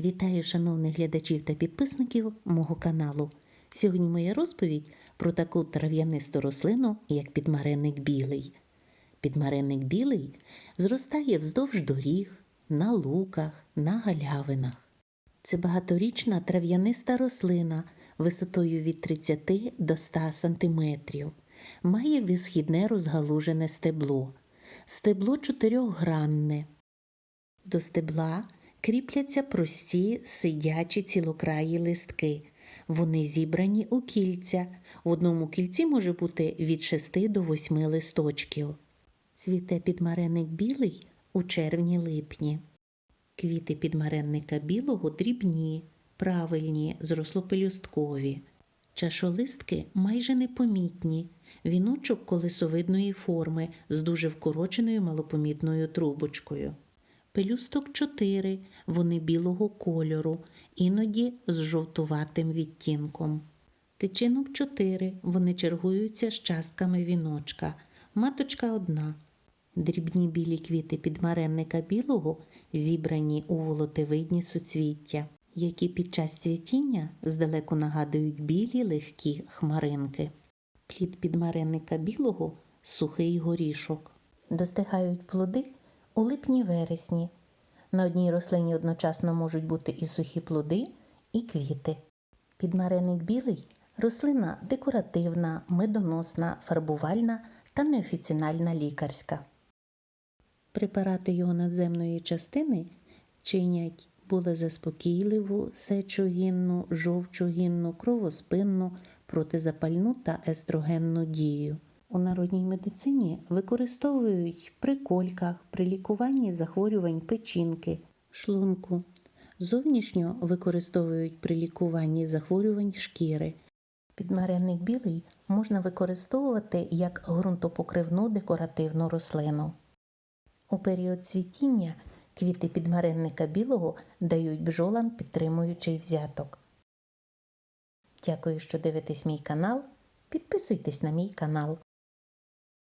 Вітаю шановних глядачів та підписників мого каналу. Сьогодні моя розповідь про таку трав'янисту рослину, як підмаренник білий. Підмаренник білий зростає вздовж доріг, на луках, на галявинах. Це багаторічна трав'яниста рослина висотою від 30 до 100 см. Має висхідне розгалужене стебло. Стебло чотирьохгранне. До стебла кріпляться прості сидячі цілокраї листки. Вони зібрані у кільця. В одному кільці може бути від 6 до 8 листочків. Цвіте підмаренник білий у червні-липні. Квіти підмаренника білого дрібні, правильні, зрослопелюсткові. Чашолистки майже непомітні, віночок колесовидної форми з дуже вкороченою малопомітною трубочкою. Пелюсток чотири, вони білого кольору, іноді з жовтуватим відтінком. Тичинок чотири, вони чергуються з частками віночка. Маточка одна. Дрібні білі квіти підмаренника білого зібрані у волотевидні суцвіття, які під час цвітіння здалеку нагадують білі легкі хмаринки. Плід підмаренника білого сухий горішок. Достигають плоди у липні-вересні. На одній рослині одночасно можуть бути і сухі плоди, і квіти. Підмаренник білий рослина декоративна, медоносна, фарбувальна та неофіціональна лікарська. Препарати його надземної частини чинять болезаспокійливу, сечогінну, жовчогінну, кровоспинну, протизапальну та естрогенну дію. У народній медицині використовують при кольках, при лікуванні захворювань печінки, шлунку. Зовнішньо використовують при лікуванні захворювань шкіри. Підмаренник білий можна використовувати як ґрунтопокривну декоративну рослину. У період цвітіння квіти підмаренника білого дають бджолам підтримуючий взяток. Дякую, що дивитесь мій канал. Підписуйтесь на мій канал.